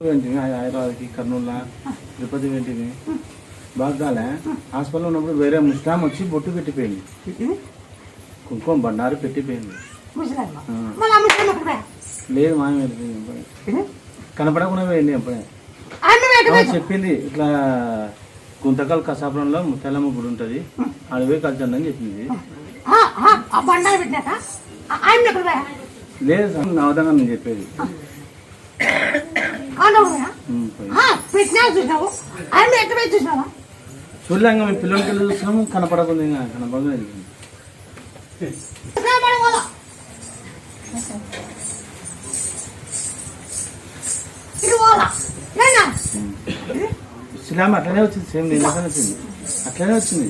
వెంటనే హైదరాబాద్కి కర్నూలు? తిరుపతి వెంటనే బాగా కాలే హాస్పిటల్లో ఉన్నప్పుడు వేరే ముస్లాం వచ్చి బొట్టు పెట్టిపోయింది. కుంకుమ బండారు పెట్టిపోయింది? లేదు వెళ్ళిపోయింది అప్పుడే. కనపడకుండా పోయింది అప్పుడే? చెప్పింది ఇట్లా గుంతకల్ కసాపురంలో ముత్యాలమ్మ గుడి ఉంటుంది. ఆడ పోయి కలిసండి అని చెప్పింది? లేదు సార్ నవదంగా నేను చెప్పేది కాండోడు పోయా? ఉమ్, పోయి. ఆ, పెట్టినా చూసినావు ఆయన ఎక్కడ చూసినావా చూడలేక మేము పిల్లలకి చూసినాము కనపడకుండా ఇంకా? ఏనా? ఇస్లాం అట్లనే వచ్చింది సేమ్ నేను అట్లనే వచ్చింది. అట్లనే వచ్చింది.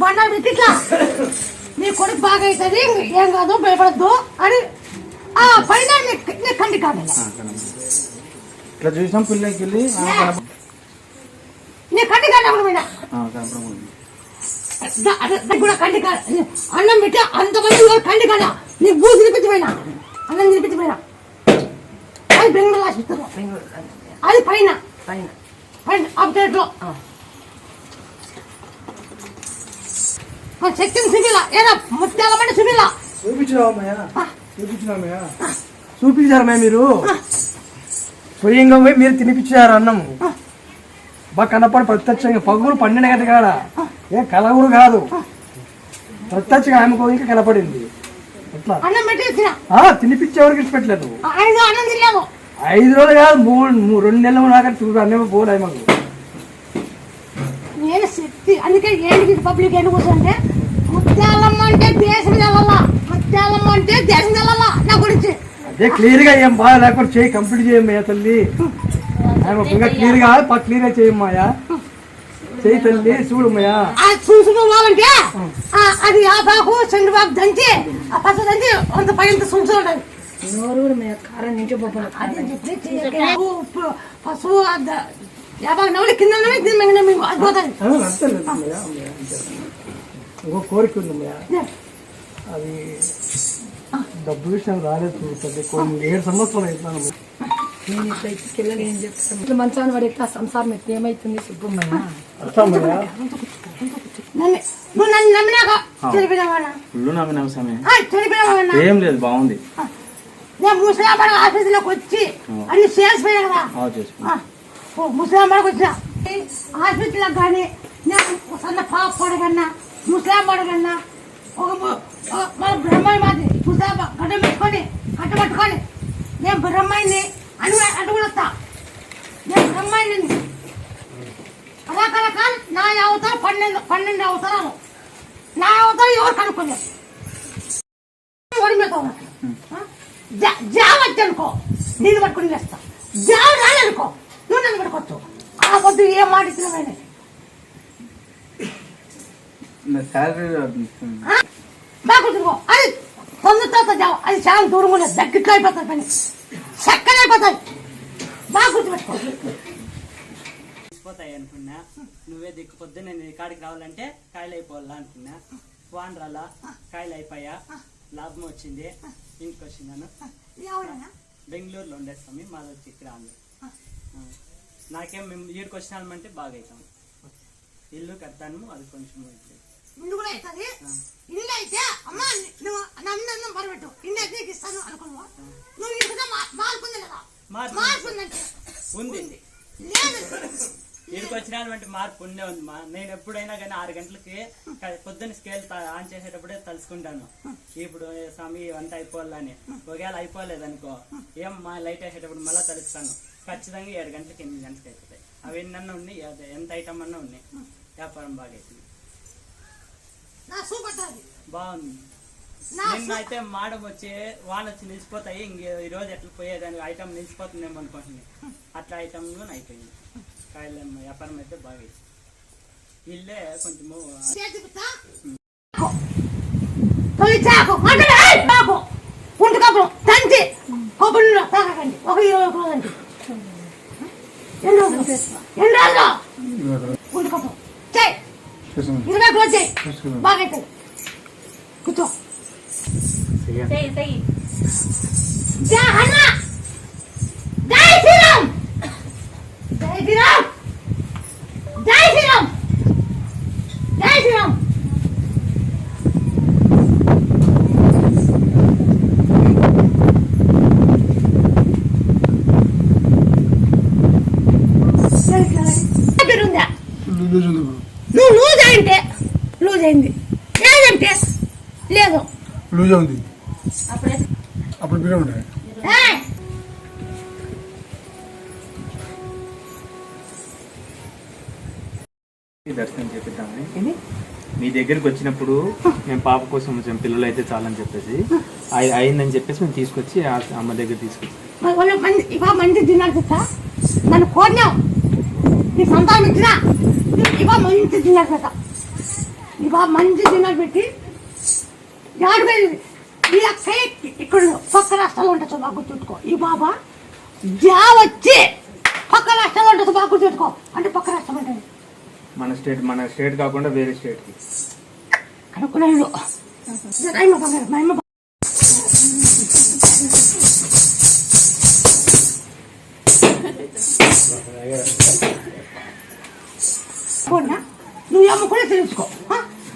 బండారు పెట్టి ఇట్లా నీ కొడుకు బాగా అవుతుంది ఏం కాదు భయపడద్దు అని ఆ పైన నీ నీ కంటి కాదు ఆ, కనపడ- ఇట్లా చూసినాం పిల్లలకి వెళ్ళి నీ కంటి కూడా కంటి కాడ అన్నం పెట్టి అంతమంది కూడా కంటి కాడ నీ భూ తినిపించిపోయినా అన్నం తినిపించిపోయినా అది బెంగళూరు ఆసుపత్రిలో అది పైన. పైన. పైన అప్డేట్లో శక్తిని చూపిలా ఏదో ముత్యాలమంటే చూపిలా చూపించినామయ్యా చూపించారమ్మా మీరు? స్వయంగా పోయి మీరు తినిపించారు అన్నం. బాగా కనపడి ప్రత్యక్షంగా పగులు పన్నెండు గంట కాడ. ఏ కళ కూడా కాదు. ప్రత్యక్షంగా ఆమెకు ఇంకా కనపడింది. ఎట్లా? తినిపించేవారికి ఇచ్చి పెట్టలేదు. ఐదు రోజులు కాదు మూడు రెండు నెలలు నాక చూడు అన్నం పోలే మాకు. నేను శక్తి అందుకే ఏంటి పబ్లిక్ ఎందుకు ముత్యాలమ్మ అంటే దేశం అంటే దేశం తెలలా నా గురించి. అదే క్లియర్గా ఏం బాధ లేకుండా చేయి కంప్లీట్ చేయమ్మయ్యా తల్లి. ఇంకా క్లియర్గా క్లియర్గా చేయమ్మయ్యా. చేయి తల్లి చూడమ్మయ్యా. ఆ చూసుకోవాలంటే అది ఆ బాకు చంద్రబాబు దంచి ఆ పచ్చ దంచి పైన యాభై నవ్వులు కింద అద్భుతం. ఇంకో కోరిక ఉందమ్మయ్య. అది డబ్బు విషయం రాలేదు తల్లి కొన్ని ఏడు సంవత్సరాలు అవుతున్నాను నేను ఇట్లా పిల్లలు ఏం చెప్తాను. ఇట్లా మంచాన్ని పడి ఎట్లా సంసారం ఎట్లా ఏమైతుంది సుబ్బమ్మయ్య? నమ్మినాం సమయం. ఏం లేదు బాగుంది. నేను ముసలాబాద్ ఆఫీసులోకి వచ్చి అన్ని సేల్స్ పోయినా కదా? ముసలాబాద్కి వచ్చిన. హాస్పిటల్కి కానీ నేను సన్న పాప పడగన్నా ముసలాం పడగన్నా ఒక ము- ఒక మన బ్రహ్మాయి మాది ముసలాబ గడ్డ పెట్టుకొని కట్ట పట్టుకొని నేను బ్రహ్మాయిని అని అడుగులు వస్తా నేను బ్రహ్మాయిని. రకరకాల నా అవతారం పన్నెండు పన్నెండు అవతారాలు. నా అవతారం ఎవరు కనుక్కోలేదు ఓడి మీద జావ వచ్చనుకో నేను పట్టుకుని చేస్తా జావ రాలనుకో నువ్వు నన్ను పట్టుకోవచ్చు ఆ పొద్దు ఏం మాట ఇచ్చినవైనా గుర్తుకో అది తొందరతో జావ. అది చాలా దూరం ఉన్నది. దగ్గరలో అయిపోతుంది పని. చక్కగా అయిపోతుంది బాగా గుర్తుపెట్టుకో. పోతాయి అనుకున్నా. నువ్వే దిక్కు పొద్దున్న నేను కాడికి రావాలంటే కాయలు అయిపోవాలా అనుకున్నా. వాన్ రాలా కాయలు అయిపోయా లాభం వచ్చింది. ఇంటికి ఎవడన్నా బెంగళూరులో ఉండే స్వామి మాది ఇక్కడ ఆంధ్ర. నాకేం మేము ఈడికి వచ్చినామంటే బాగా అవుతాం ఇల్లు కడతాను అది కొంచెం ఇల్లు కూడా అవుతుంది ఇల్లు అయితే అమ్మా నువ్వు నన్ను పరబెట్టు ఇల్లు అయితే నీకు ఇస్తాను అనుకున్నావా? నువ్వు ఇంటిగా మార్పుంది కదా? మార్పు. మార్పుందంటే? ఉంది. లేదు. ఈడికి వచ్చినామంటే మార్పు ఉండే ఉంది మా నేను ఎప్పుడైనా కానీ ఆరు గంటలకి పొద్దున్న స్కేల్ ఆన్ చేసేటప్పుడే తలుసుకుంటాను. ఇప్పుడు స్వామి వంట అయిపోవాలని. ఒకవేళ అయిపోలేదు అనుకో ఏం మా లైట్ వేసేటప్పుడు మళ్ళీ తలుస్తాను. ఖచ్చితంగా ఏడు గంటలకి ఎనిమిది గంటలకి అయిపోతాయి. అవి ఎన్నన్నా ఉన్నాయి ఎంత ఐటమ్ అన్నా ఉన్నాయి. వ్యాపారం బాగా అవుతుంది బాగుంది. నా నిన్న అయితే మాడం వచ్చి వాన వచ్చి నిలిచిపోతాయి. ఇంక ఈ రోజు ఎట్లా పోయేదాని ఐటమ్ నిలిచిపోతుందేమో అనుకుంటుంది అట్లా ఐటమ్ అయిపోయింది. కాయలు వ్యాపారం అయితే బాగా. ఇల్లే కొంచెము తాగకండి. ఒక ఇరవై ఒక రోజు ఎన్ని రోజులు? ఎన్ని రోజులు? ఇరవై రోజు చేయి. బాగా అవుతుంది కూర్చో జై శ్రీరామ్ జై శ్రీరామ్ ఉంది. అప్పుడే. ఉంటాయి! దర్శనం చేపిద్దామని మీ దగ్గరికి వచ్చినప్పుడు మేము పాప కోసం వచ్చాం పిల్లలు అయితే చాలని చెప్పేసి. అయి- అయిందని చెప్పేసి మేము తీసుకొచ్చి ఆ అమ్మ దగ్గర తీసుకొచ్చి. నన్ను కోరినావు. నీ సంతానం ఇచ్చినా. ఇవా మంచి తిన్నాడు కదా ఇవా మంచి పెట్టి యాడు వెళ్ళి ఈ అక్కయ్య ఇక్కడ పక్క రాష్ట్రాల్లో ఉంటుంది బాగా గుర్తుపెట్టుకో ఈ బాబా జా వచ్చి పక్క రాష్ట్రాల్లో ఉంటుంది బాగా గుర్తుపెట్టుకో అంటే పక్క రాష్ట్రం ఉంటుంది మన స్టేట్ మన స్టేట్ కాకుండా వేరే స్టేట్కి అనుకున్నాడు. రైమ బంగారు మైమ కొన్నా నువ్వు అమ్మ కూడా తెలుసుకో?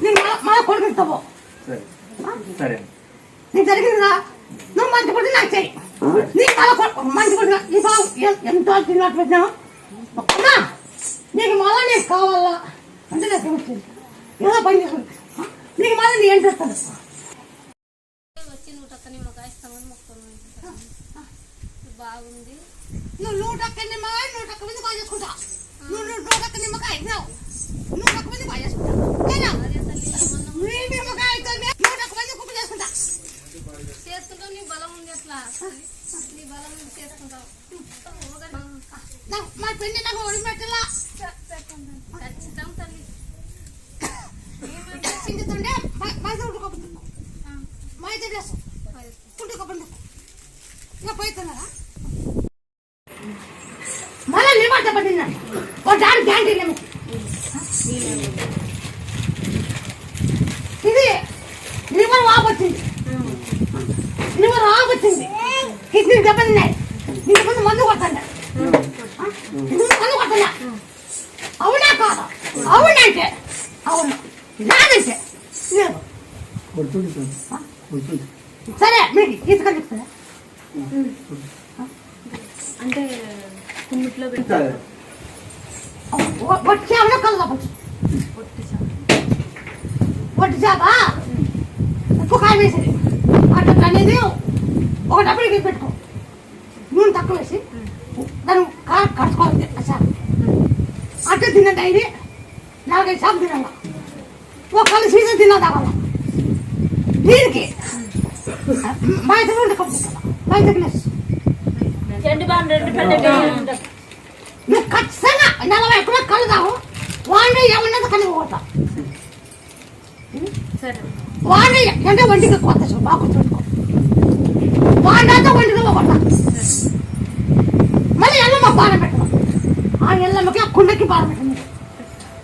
నేను మళ్ళా కొడుకు ఇస్తావు సరే. నీకు జరిగిందిరా నువ్వు మంచి కొడుకు నాకు చెయ్యి. మళ్ళా కొడుకు మంచి కొడుకు నీ బాబు ఎంతో తిన్నట్టు పెట్టాను? అమ్మా నీకు మళ్ళా నీకు కావాలా? అంటే నాకు ఏమొచ్చింది? ఏదో పని చేసుకుంది నీకు మళ్ళీ నీ ఏం చేస్తాను బాగుంది. నువ్వు నూట ఒక్క నిమ్మకాయ నూట ఒక్క మంది బాగా చేసుకుంటా. నువ్వు నువ్వు నూట ఒక్క నిమ్మకాయ ఇచ్చినావు నూట ఒక్క మంది బాగా చేసుకుంటా ఏనా? నీ నిమ్మకాయ అయితే నూట ఒక్క మంది కుప్ప చేసుకుంటా చేసుకుంటావు నీ బలం ఉంది అట్లా నీ బలం ఉంది చేసుకుంటావు. మా పెళ్ళి నాకు ఒడి పెట్టలా. ఖచ్చితం తల్లి. చిందుతుండే మైసూరు ఉండుకోపోతుంది మా అయితే డ్రెస్ ఉండుకోపోతుంది ఇంకా పోతున్నారా మళ్ళీ నిలబడ్డ పడిందండి ఓ దాడి గ్యాంటీ ఇది లివర్ వాపు వచ్చింది లివర్ వాపు వచ్చింది కిడ్నీ దెబ్బతిన్నాయి ఇంతకుముందు మందు కొట్టండి ఇంతకుముందు మందు కొట్టండి అవునా కాదా అవునంటే అవును నాదంటే లేదు కొడుతుంది కొడుతుంది సరే మీకు ఈతగా చెప్తారా అంటే కుమ్మిట్లో వట్టి చేపలో కళ్ళు కావచ్చు వట్టి చేప ఉప్పు కాయ వేసేది అనేది ఒక డబ్బులు తీసి పెట్టుకో. నూనె తక్కువ వేసి దాన్ని కారం కడుచుకోవాలి ఆ చేప అట్లా తిన్న డైరీ నాలుగైదు చేపలు తినాల ఒక కళ్ళు సీజన్ తిన్నా తాగాల దీనికి మా ఇద్దరు ప్లస్ నువ్వు ఖచ్చితంగా నలభై ఎక్కడ కళ్ళు తాగు. వాడిని ఏమన్నది కళ్ళు పోతా. సరే. వాడిని అంటే వంటికి కొత్త చూడు బాగా గుర్తుపెట్టుకో వాడినంతా వంటికి పోగొడతా మళ్ళీ ఎల్లమ్మ బాధ పెట్టడం ఆ ఎల్లమ్మకి ఆ కుండకి బాధ పెట్టండి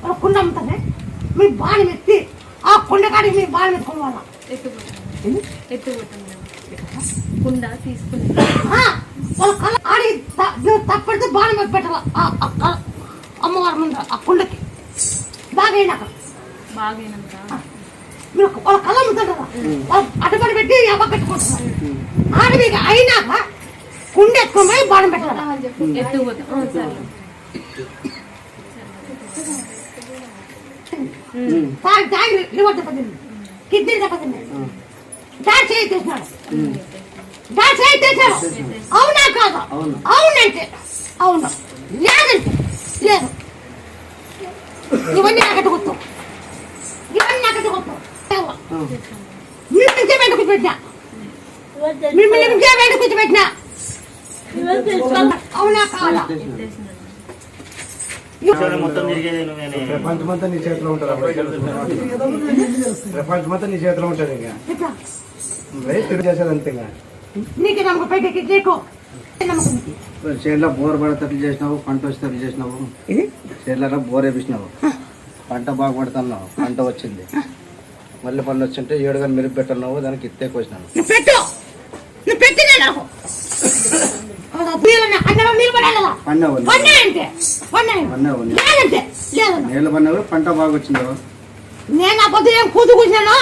ఒక కుండ అమ్ముతుంది మీ బాణం ఎత్తి ఆ కుండ కాడికి మీ బాణం ఎత్తుకోవాలి కుండ తీసుకుని ఆ, వాళ్ళ కళ్ళ ఆడి తప్పడితే బాణం పెట్టాల? అమ్మవారి ముందు ఆ కుండకి. బాగా అయినాక బాగైనాక మీరు వాళ్ళ కళ్ళ అమ్ముతారు కదా? వాళ్ళు అటుపడి పెట్టి ఎవ కట్టుకుంటున్నారు. ఆడ మీకు అయినాక కుండ ఎత్తుకొని బాణం పెట్టాలి తాగి దెబ్బతింది. కిడ్నీ దెబ్బతింది డాడ్ చేయి తెచ్చినాడు చేయి తెచ్చాడు అవునా కాదా? అవునంటే. అవును. లేదంటే. లేదు. ఇవన్నీ నాకట్టు గుర్తు ఇవన్నీ నాకట్టు గుర్తు మీ నుంచే వెంట కూర్చోబెట్టినా మిమ్మల్ని నుంచే వెంట కూర్చోబెట్టినా? అవునా తిరిగేది నువ్వేనే ప్రపంచమంతా నీ చేతిలో ఉంటుంది ప్రపంచమంతా నీ చేతిలో ఉంటుంది ఇంకా. తిరిగి చేసేది అంతే ఇంకా. నీకు. చేతిలో బోర్ పడతట్లు చేసినావు పంట వచ్చేటట్లు చేసినావు. చేతిలో బోర్ వేపించినావు పంట బాగా పడుతున్నావు పంట వచ్చింది. మళ్ళీ పళ్ళు వచ్చింటే ఏడుగా మెరుగు పెట్టన్నావు దానికి ఇత్తే కోసినావు నువ్వు పెట్టు నువ్వు పెట్టినా నాకు లేదు నీళ్ళు పన్నావు పంట బాగా వచ్చిందో? నేను ఆ పొద్దు ఏం కూతు కూర్చున్నాను?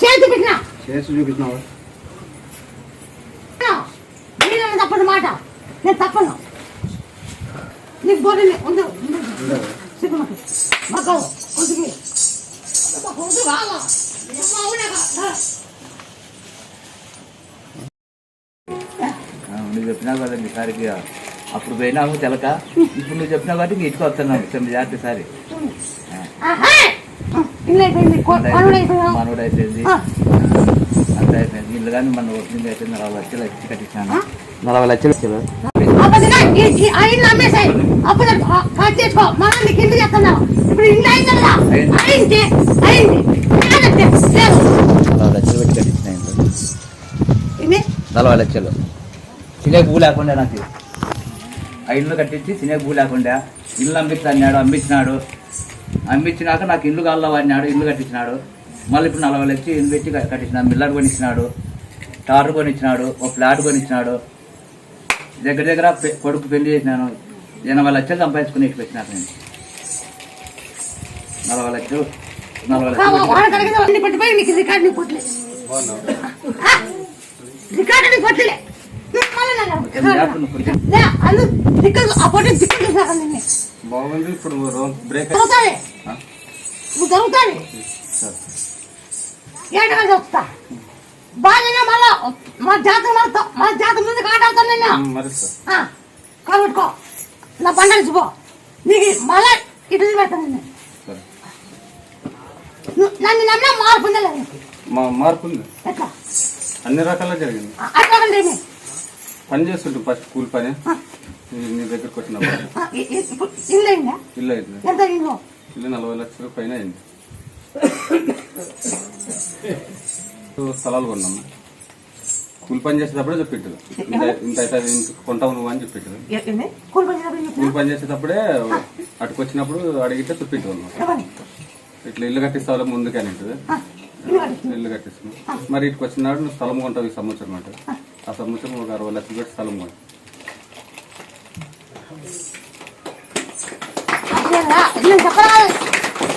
చేతి పెట్టినా? చేసి చూపించినావు తప్పని మాట. నేను తప్పను. నీకు బోర్డు ఉంది. ఉంది. నువ్వు చెప్పినావు కదా ఈసారికి అప్పుడు పోయినాము తెలక. ఇప్పుడు నువ్వు చెప్పినావు కాబట్టి ఇంక ఇంటికి వస్తున్నావు. తొమ్మిది జాగ్రత్త సారి. మనోడు అయిపోయింది. అంత అయిపోయింది. ఇల్లు కానీ మన ఓపెనింగ్ అయితే నలభై లక్షలు వచ్చి కట్టించాను. నలభై లక్షలు నలభై లక్షలు. తినే భూ లేకుండా నాకు. ఆ ఇల్లు కట్టించి తినే భూ లేకుండా ఇల్లు అమ్మిస్తా అన్నాడు అమ్మించినాడు అమ్మించినాక నాకు ఇల్లు అన్నాడు ఇల్లు కట్టించినాడు. మళ్ళీ ఇప్పుడు నలభై లక్షలు ఇల్లు పెట్టి కట్టించినాడు మిల్లర్ కొనిచ్చినాడు టార్ కొనిచ్చినాడు ఒక ఫ్లాట్ కొనిచ్చినాడు. దగ్గర దగ్గర కొడుకు పెళ్ళి చేసినాను. ఎనభై లక్షలు సంపాదించుకుని ఇటు పెట్టినాను నేను. నలభై లక్షలు నలభై లక్షలు రికార్డు బాగుంది ఇప్పుడు బ్రేక్ ఏంటగా చెప్తా మళ్ళా మా జాతర మా జాతర ముందు కాటాడుతాను కాలు పెట్టుకో నా బండ పో నీకు మళ్ళా ఇటు పెడతాను నిన్ను. నువ్వు నన్ను నమ్మినా మార్పు ఉందా మార్పు ఉంది. అన్ని రకాల జరిగింది. అట్లా. పని చేస్తుంటే ఫస్ట్ కూలి పని. నీ- దగ్గరకు వచ్చినప్పుడు ఇల్లు అయిందా? ఇల్లు నలభై లక్షల పైన అయింది. స్థలాలు కొన్నాము. కూలి పని చేసేటప్పుడే చెప్పిట్టు ఇంత ఇంత కొంటావు నువ్వు అని చెప్పిట్టు? కూలి పని చేసేటప్పుడే అటుకొచ్చినప్పుడు అడిగితే చెప్పిట్టు ఎవరిని? ఇట్లా ఇల్లు కట్టిస్తావు ముందుకే అని ఇల్లు కట్టించు. ఇల్లు కట్టిస్తున్నాం మరి ఇటుకు వచ్చినాడు నువ్వు స్థలం కొంటావు ఈ సంవత్సరం అంటే. ఆ సంవత్సరం ఒక అరవై లక్షలు పెట్టి స్థలం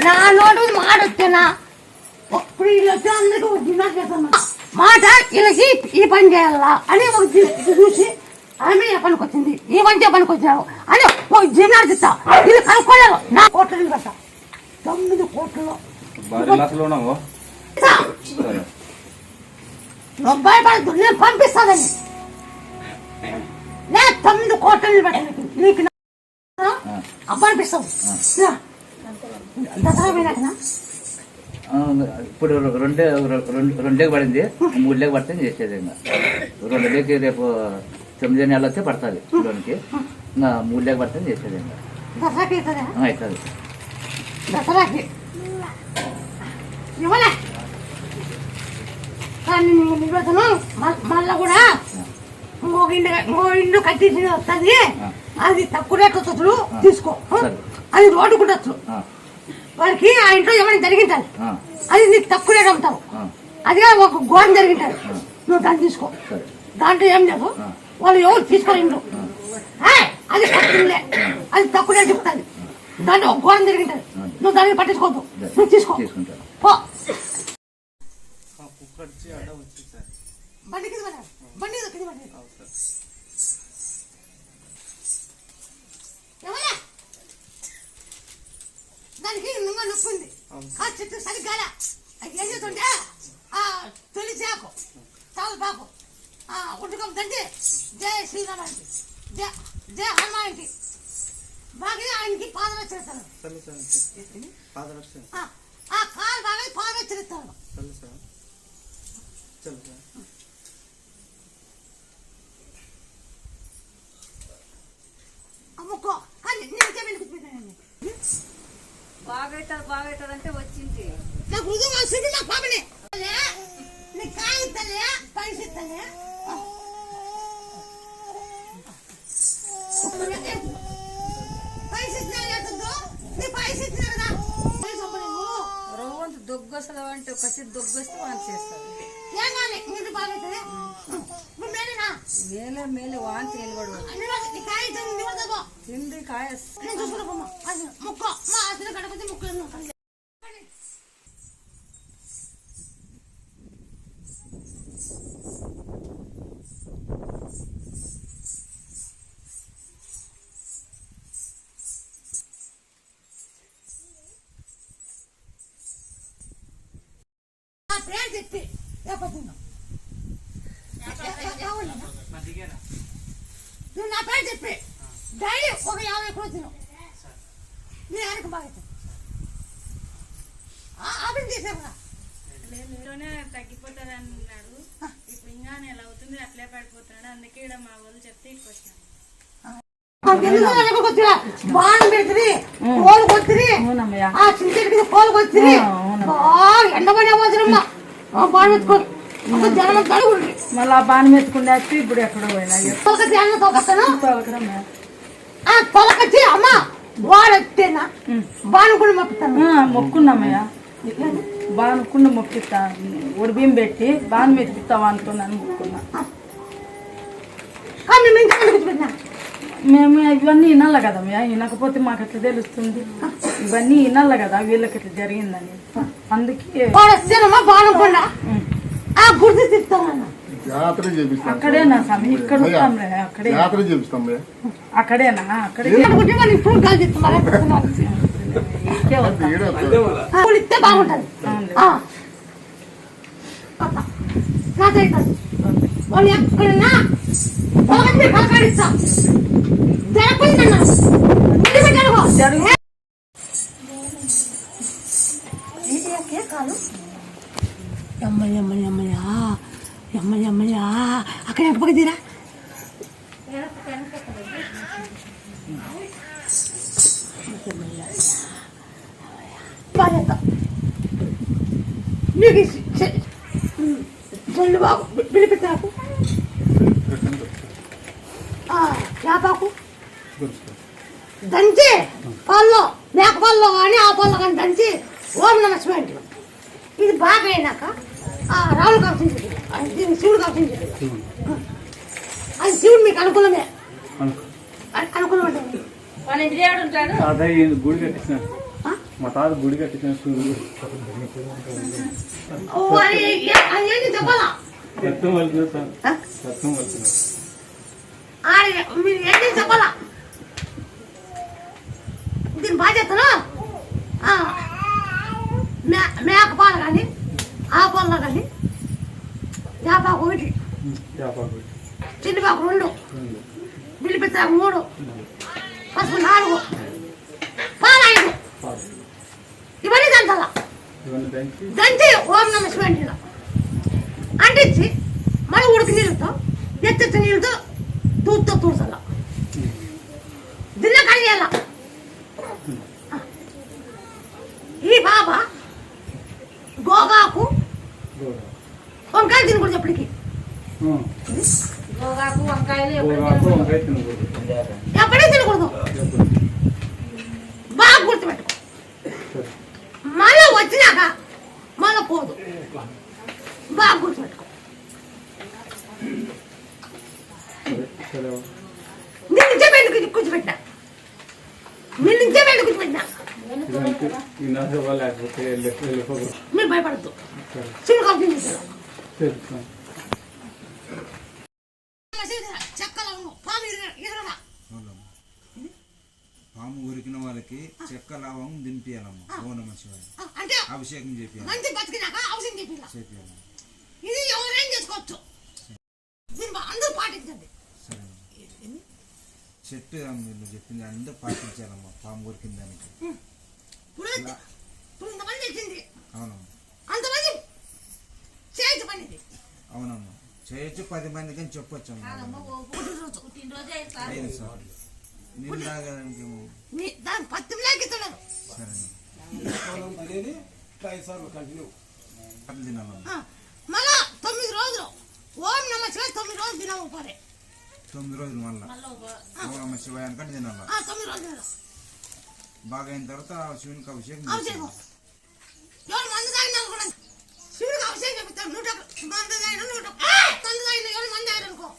నా నోటు మాట వచ్చేనా ఇప్పుడు వీళ్ళు వచ్చి అందరికీ ఒక మాట వీళ్ళకి ఈ పని చేయాలా అని ఒక చూసి ఆమె పనికి వచ్చింది ఈ పని ఏ పనికి వచ్చావు అని ఒక జిమ్నాడు చెప్తా ఇది కనుక్కోలేరు నా కోట్లు కట్టా తొమ్మిది కోట్లు నువ్వు భయపడద్దు నేను పంపిస్తానని. నేను తొమ్మిది కోట్లు నీకు అప్పనిపిస్తావు. దసరా ఇప్పుడు రెండే రెండు రెండే పడింది. మూడు లేక పడితే చేసేది ఇంకా. రెండు లేకి రేపు తొమ్మిది నెలలు వస్తే పడుతుంది లోనికి. ఇంకా మూడు లేక పడితే చేసేది ఇంకా. దసరాకి అవుతుందా? అవుతుంది. దసరాకి. ఇవ్వలే. కానీ నిలబెడతాను మళ్ళా కూడా ఇంకొక ఇండు ఇంకో ఇండు కట్టించి వస్తుంది అది తక్కువ రేట్ వస్తుంది తీసుకో. అది రోడ్డు ఆ, వాడికి ఆ ఇంట్లో ఏమైనా జరిగింటారు? అది నీకు తక్కువ రేట్ అమ్ముతావు. అదిగా ఒక ఘోరం జరిగింటారు. నువ్వు దాన్ని తీసుకో. దాంట్లో ఏం లేదు వాళ్ళు ఎవరు తీసుకోరు ఇంట్లో. అది పట్టిందిలే అది తక్కువ రేట్ చెప్తాది దాంట్లో ఒక ఘోరం జరిగింటారు. నువ్వు దాన్ని పట్టించుకోవద్దు నువ్వు తీసుకో. పో. బండి కింద. బండి కింద. ఎవరా? దానికి నువ్వు నొప్పి ఉంది. ఆ చెట్టు సరిగ్గా అది ఏం చేస్తుంటే ఆ తొలి చాకు తాగు పాకు ఆ ఉట్టుకం తండ్రి జయ శ్రీరామ అంటే జయ జయ హనుమాన్ బాగా ఆయనకి పాదరక్షిస్తాను ఆ, ఆ కాలు బాగా పాదరక్షిస్తాను అమ్ముకో కానీ నీకే బాగైతుంది బాగైతుంది అంటే వచ్చింది. నాకు హృదయం వస్తుంది నాకు పాపని. నీ కాయ ఇస్తాలే పైస ఇస్తాలే పైస ఇచ్చినా లేదో నీ పైస ఇచ్చినా కదా? పైస అవ్వలేవు. రవ్వంత దొగ్గొస్తుంది అంటే కసి దొగ్గొస్తే వాంతి చేస్తుంది మేలే మేలే వాంతి నిలబడు. తిండి కాయ ముక్కో. మా అసలు గడపతి ముక్కలు లేకపోతే నువ్వు నా పేరు చెప్పి డైలీ ఒక యాభై కూడా తిను నీ ఆయనకు బాగా అవుతుంది. ఆ- ఆవిడని తీసేవరా తగ్గిపోతుంది అన్నాడు ఇప్పుడు ఇంకా నెల అవుతుంది అట్లే పడిపోతున్నాడు అందుకే ఇక్కడ మా వాళ్ళు చెప్తే ఇక్కడ వచ్చాను బాగా పెడుతుంది కోలు కొత్తిరి ఆ చెట్టుకి కోలు కొత్తిరి బాగా ఎండబడే పోతున్నమ్మా జనం తడుగుండి మళ్ళీ ఆ బాణం ఎత్తుకుండే వచ్చి ఇప్పుడు ఎక్కడో పోయినా. తొలకొచ్చి అమ్మ వాడు ఎత్తేనా? బాను కూడా మొక్కుతాను. మొక్కున్నామయ్య. బానుకుండా మొక్కిస్తా. ఉడిబిం పెట్టి బాణం ఎత్తిస్తావా అనుకున్నాను మొక్కున్నా. మేము ఇవన్నీ వినాలి కదమ్మయ్య? వినకపోతే మాకు ఎట్లా తెలుస్తుంది? ఇవన్నీ వినాలి కదా? వీళ్ళకి ఇట్లా జరిగిందని. అందుకే కూడా ఆ గుర్తు చేపిస్తాం. అక్కడేనా స్వామి? ఇక్కడ ఉంటాంలే అక్కడే. చేపిస్తాం. అక్కడేనా? అక్కడే. అనుకుంటే ఇప్పుడు ఇస్తే బాగుంటది. వాళ్ళు ఎక్కడన్నా? అక్కడ ఎంత నీకు చెల్లు బాగు పిలిపిస్తాకు చేపాకు దంచి పాల్లో మేక పాల్లో కానీ ఆ పాల్లో కానీ దంచి ఓం నమ శివాయ ఇది బాగా అయినాక ఆ రావులు కాల్సింది దీన్ని శివుడు కాల్సింది మీకు అనుకూలమే అను- అనుకూలం ఉంటుంది తాత గుడి కట్టించిన. మా తాత గుడి కట్టించిన సూర్యుడు చెప్పాలా? రక్తం వెళ్తుంది సార్. వెళ్తుంది ఆడ మీరు ఏంటి చెప్పాలా? దీని మే- మేక పాలు కానీ ఆ పాలలో కానీ చేపాకు ఒకటి. వ్యాపారం చిన్నపాకు రెండు బిల్లిపిత్తాకు మూడు పసుపు నాలుగు పాలు ఐదు ఇవన్నీ దంచాలా ఇవన్నీ దంచి దంచి ఓం నమ శివాయ అంటించి మళ్ళీ ఉడికి నీళ్ళతో ఎత్తెత్తి నీళ్ళతో దూపుతో తూర్చాల これは絶対に。ఉరికిన వాళ్ళకి చెక్క లవం దింపియాలమ్మ. ఓ నమ శివాయ అంటే అభిషేకం చేపియాలి. మంచి బతికినాక అవసరం చేపియాలి? ఇది ఎవరేం చేసుకోవచ్చు. దీన్ని అందరూ పాటించండి. సరే. చెట్టు మీరు చెప్పింది అందరూ పాటించాలమ్మ పాము ఉరికిన దానికి అవునమ్మా. అంతమంది చేయొచ్చు పని అవునమ్మా. చేయొచ్చు పది మందికి అని చెప్పొచ్చు అమ్మ నీళ్ళు తాగడానికి ఏమో. నీ దాని పత్తి సరే. అనేది ఐదు సార్లు కంటిన్యూ అట్లా తినాలమ్మ మళ్ళా తొమ్మిది రోజులు. ఓం నమ శివాయ తొమ్మిది రోజులు తినవు పోరే తొమ్మిది రోజులు మళ్ళా? ఓ నమ శివాయ అనుకంటే తినాల? ఆ తొమ్మిది రోజులు బాగా అయిన తర్వాత శివునికి అభిషేకం అభిషేకం. ఎవరు మందు తాగినా కూడా శివుడికి అభిషేకం చెప్తారు నూట మందు తాగిన నూట మందు తాగిన ఎవరు మంది తాగిన అనుకో.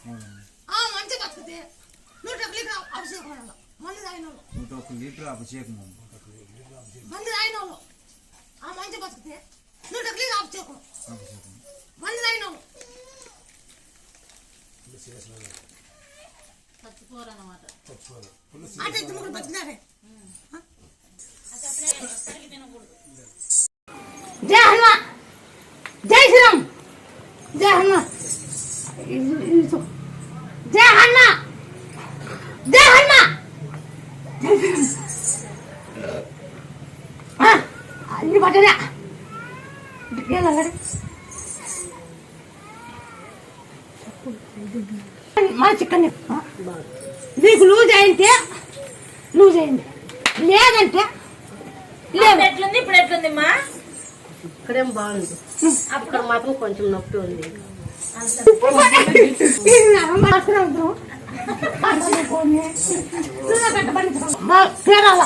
మంచి బతికితే నూట ఒక లీటర్ అభిషేకం మందు తాగిన నూట ఒక లీటర్ అభిషేకం మందు తాగిన ఆ మంచి బతికితే నూట ఒక లీటర్ అభిషేకం. అభిషేకం. మందు తాగిన చచ్చిపోరన్నమాట అంటే ఇద్దరు బతికినారే జై హనుమాన్. జై శ్రీరామ్. జై హనుమాన్ ఇది- ఇది చూ. జై హనుమాన్ మీకు లూజ్ అయింటే లూజ్ అయింది లేదంటే లేదు ఎట్లుంది ఇప్పుడు ఎట్లుంది మా ఇక్కడేం బాగుంది. అక్కడ మాత్రం కొంచెం నొప్పి ఉంది. పేరాల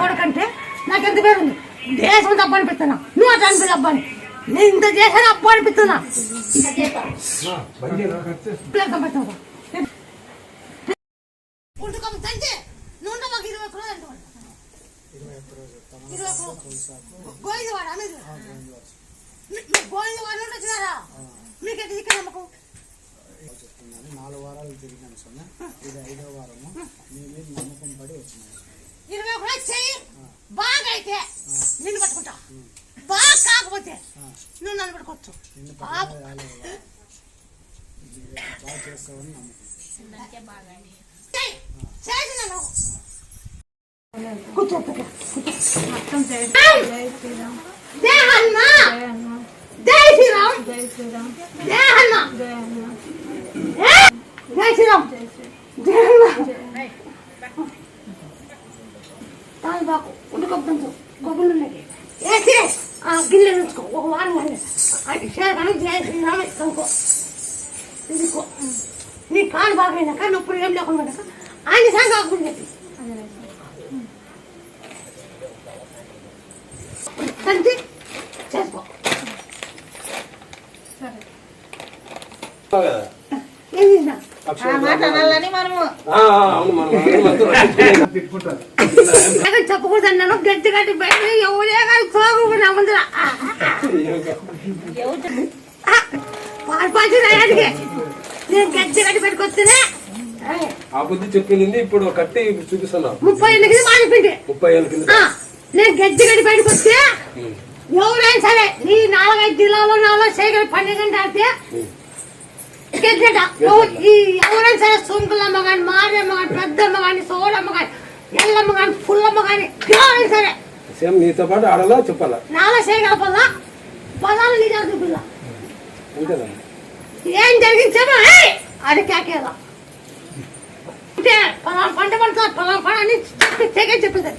కొడకంటే నాకు ఎంత పేరు ఉంది? దేశం తప్ప అనిపిస్తున్నా. నువ్వు అట్లా అనిపి అబ్బాని నేను ఇంత చేశాను అప్పు అనిపిస్తున్నా. మాకు ఇరవై గోయిందవాడ మీరు నమ్మకం నాలుగు వారాలు తిరిగినాను సొన్న ఇది ఐదో వారము మీ మీద నమ్మకం పడి వచ్చినాను ఇరవై ఒక రోజు చెయ్యి బాగా అయితే నిన్ను పట్టుకుంటా. బాగా కాకపోతే నువ్వు నన్ను పట్టుకోవచ్చు బాగా. బాగా చేస్తావని నమ్మకం చెయ్యి. చేసి నన్ను కూర్చో శ్రీరామ్ దేహన్న ఏ? జై శ్రీరామ్ దేహన్న తాను బాకు ఉడకప్పుడు గొప్పలు ఉన్నాయి వేసి ఆ గిన్నె ఉంచుకో ఒక వారం కానీ కానీ జయ శ్రీరామ్ కనుకో ఇదికో నీ కాలు బాగైనాక నొప్పులు ఏం లేకుండా ఆయన సంగ కాకుండా తంతి చేసుకో ఏం చేసినా ఎక్కడ చెప్పకూడదు అన్నాను. గట్టి గట్టి బయట ఎవరే కానీ ముందర. అయ్యాడికి నేను గట్టి గట్టి పెట్టుకొస్తేనే ఆ బుద్ధి చెప్పింది ఇప్పుడు కట్టి చూపిస్తున్నా. ముప్పై ఏళ్ళ కింద ముప్పై ఏళ్ళ కింద. నేను గట్టి గట్టి బయటకు వస్తే ఎవరైనా సరే నీ నాలుగైదు జిల్లాలో నాలుగు చేయగలి పన్నెండు గెడ్డట ఈ ఎవరైనా సరే సొంకులమ్మ కానీ మారమ్మ కానీ పెద్దమ్మ కానీ సోడమ్మ కానీ ఎల్లమ్మ కానీ పుల్లమ్మ కానీ ఎవరైనా సరే. సేమ్ నీతో పాటు ఆడాలా చెప్పాలా? నాలో చేయగల పల్ల పదాలు నీ అంతేదా ఏం జరిగింది చెప్పు! అది కేకేదా. పలానా పంట పండుతుంది పలానా పంట అని చెప్పి చెప్పింది.